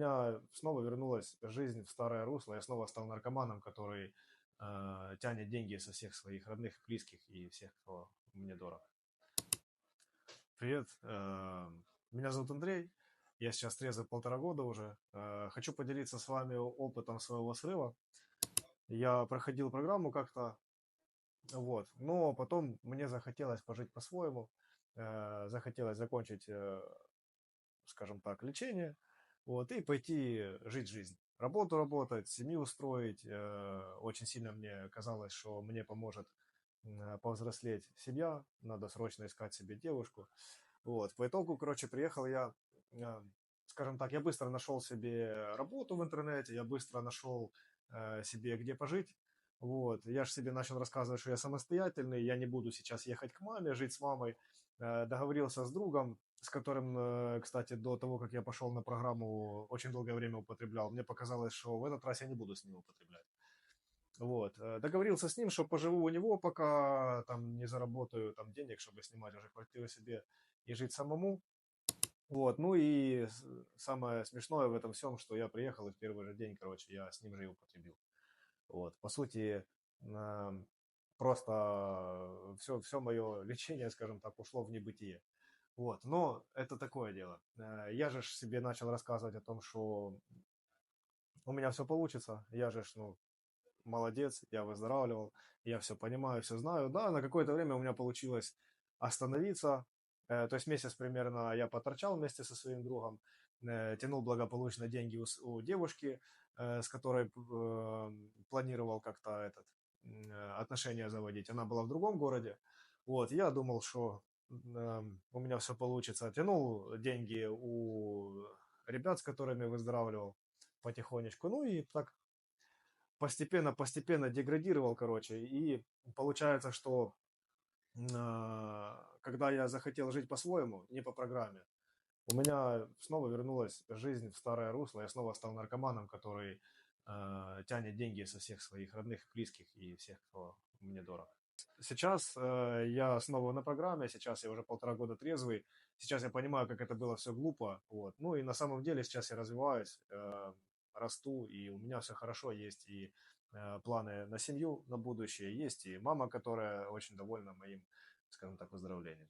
меня снова вернулась жизнь в старое русло, я снова стал наркоманом, который э, тянет деньги со всех своих родных, близких и всех, кто мне дорог. Привет, э, меня зовут Андрей, я сейчас трезвый полтора года уже. Э, хочу поделиться с вами опытом своего срыва. Я проходил программу как-то, вот, но потом мне захотелось пожить по-своему, э, захотелось закончить, э, скажем так, лечение, вот, и пойти жить жизнь. Работу работать, семью устроить. Очень сильно мне казалось, что мне поможет повзрослеть семья, надо срочно искать себе девушку. Вот, по итогу, короче, приехал я, э, скажем так, я быстро нашел себе работу в интернете, я быстро нашел э, себе где пожить. Вот, я же себе начал рассказывать, что я самостоятельный, я не буду сейчас ехать к маме, жить с мамой. Э, договорился с другом, с которым, кстати, до того, как я пошел на программу, очень долгое время употреблял. Мне показалось, что в этот раз я не буду с ним употреблять. Вот. Договорился с ним, что поживу у него, пока там не заработаю там денег, чтобы снимать уже квартиру себе и жить самому. Вот, ну и самое смешное в этом всем, что я приехал и в первый же день, короче, я с ним же и употребил. Вот, по сути, просто все, все мое лечение, скажем так, ушло в небытие. Вот, но это такое дело. Э, я же себе начал рассказывать о том, что у меня все получится, я же, ну, молодец, я выздоравливал, я все понимаю, все знаю. Да, на какое-то время у меня получилось остановиться, Э, то есть месяц примерно я поторчал вместе со своим другом, э, тянул благополучно деньги у, у девушки, с которой планировал как-то этот отношения заводить. Она была в другом городе. Вот, я думал, что у меня все получится. Тянул деньги у ребят, с которыми выздоравливал потихонечку. Ну и так постепенно-постепенно деградировал, короче. И получается, что когда я захотел жить по-своему, не по программе, у меня снова вернулась жизнь в старое русло, я снова стал наркоманом, который э, тянет деньги со всех своих родных, близких и всех, кто мне дорог. Сейчас э, я снова на программе, сейчас я уже полтора года трезвый, сейчас я понимаю, как это было все глупо, вот. Ну и на самом деле сейчас я развиваюсь, э, расту, и у меня все хорошо, есть и э, планы на семью, на будущее, есть и мама, которая очень довольна моим скажем так, выздоровления.